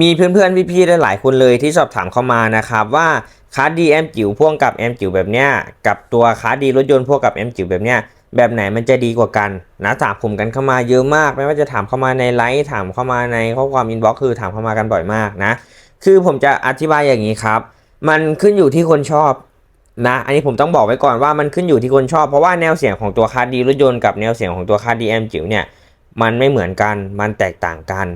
มีเพื่อนๆพี่ๆหลายๆคนเลยที่สอบถามเข้ามานะครับว่าคาร์ดดีแอมจิ๋วพ่วงกับแอมจิ๋วแบบเนี้ยกับตัวคาร์ดดีรถยนต์พ่วงกับแอมจิ๋วแบบเนี้ยแบบไหนมันจะดีกว่ากันนะถามผมกันเข้ามาเยอะมาก ไม่ว่าจะถามเข้ามาในไลฟ์ถามเข้ามาในข้อความอินบ็อกซ์คือถามเข้ามากันบ่อยมากนะคือผมจะอธิบายอย่างนี้ครับ มันขึ้นอยู่ที่คนชอบนะอันนี้ผมต้องบอกไว้ก่อนว่ามันขึ้นอยู่ที่คนชอบเพราะว่าแนวเสียงของตัวคาร์ดีรถยนต์กับแนวเสียงของตัวคาร์ดีแอมจิ๋วเนี่ยมันไม่เหมือนกันมันแตกต่างกัน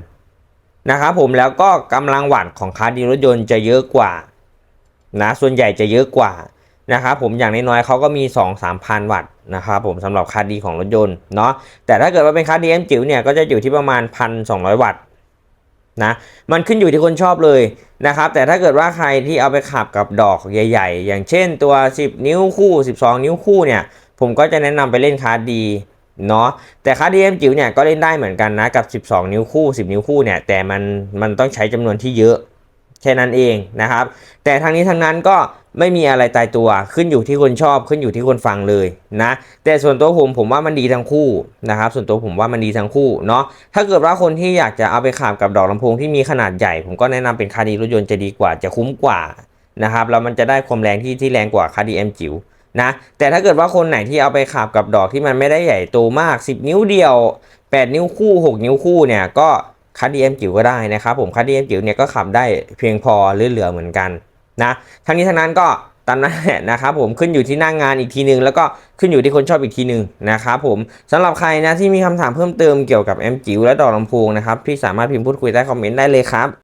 นะครับผมแล้วก็กำลังวัตต์ของคาร์ดดีรถยนต์จะเยอะกว่านะส่วนใหญ่จะเยอะกว่านะครับผมอย่างน้อยๆเขาก็มี 2 3 0 0 0วัตต์นะครับผมสำหรับคาร์ดีของรถยนต์เนาะแต่ถ้าเกิดว่าเป็นคาร์ดีเอ็มจิ๋วเนี่ยก็จะอยู่ที่ประมาณ 1,200 วัตต์นะมันขึ้นอยู่ที่คนชอบเลยนะครับแต่ถ้าเกิดว่าใครที่เอาไปขับกับดอกใหญ่ ๆ อย่างเช่นตัว 10 นิ้วคู่ 12 นิ้วคู่เนี่ยผมก็จะแนะนำไปเล่นคาร์ดี เนาะแต่ค่าร์ดีเอ็มจิ๋วเนี่ยก็เล่นได้เหมือนกันนะกับ 12 นิ้วคู่ 10 นิ้วคู่เนี่ยแต่มันมันต้องใช้จำนวนที่เยอะแค่นั้นเองนะครับ แต่ทางนี้ทางนั้นก็ไม่มีอะไรตายตัวขึ้นอยู่ที่คนชอบขึ้นอยู่ที่คนฟังเลยนะแต่ส่วนตัวผมผมว่ามันดีทั้งคู่นะครับ ส่วนตัวผมว่ามันดีทั้งคู่เนาะถ้าเกิดว่าคนที่อยากจะเอาไปขับกับดอกลำโพงที่มีขนาดใหญ่ ผมก็แนะนำเป็นคาดีรถยนต์จะดีกว่าจะคุ้มกว่านะครับแล้วมันจะได้ความแรงที่ที่แรงกว่าคาดีเอ็มจิ๋ว นะแต่ถ้าเกิดว่าคนไหนที่เอาไปขับกับดอกที่มันไม่ได้ใหญ่โตมาก 10 นิ้วเดียว 8 นิ้วคู่ 6 นิ้วคู่เนี่ยก็คัดดีเอ็มจิ๋วก็ได้นะครับผมคัดดีเอ็มจิ๋วเนี่ยก็ขับได้เพียงพอหรือเหลือเหมือนกันนะทั้งนี้ทั้งนั้นก็ตามนั้นแหละนะครับผมขึ้นอยู่ที่หน้างงานอีกทีหนึ่งแล้วก็ขึ้นอยู่ที่คนชอบอีกทีหนึ่งนะครับผมสำหรับใครนะที่มีคำถามเพิ่มเติมเกี่ยวกับแอมจิ๋วและดอกลำโพงนะครับพี่สามารถพิมพ์พูดคุยใต้คอมเมนต์ได้เลยครับ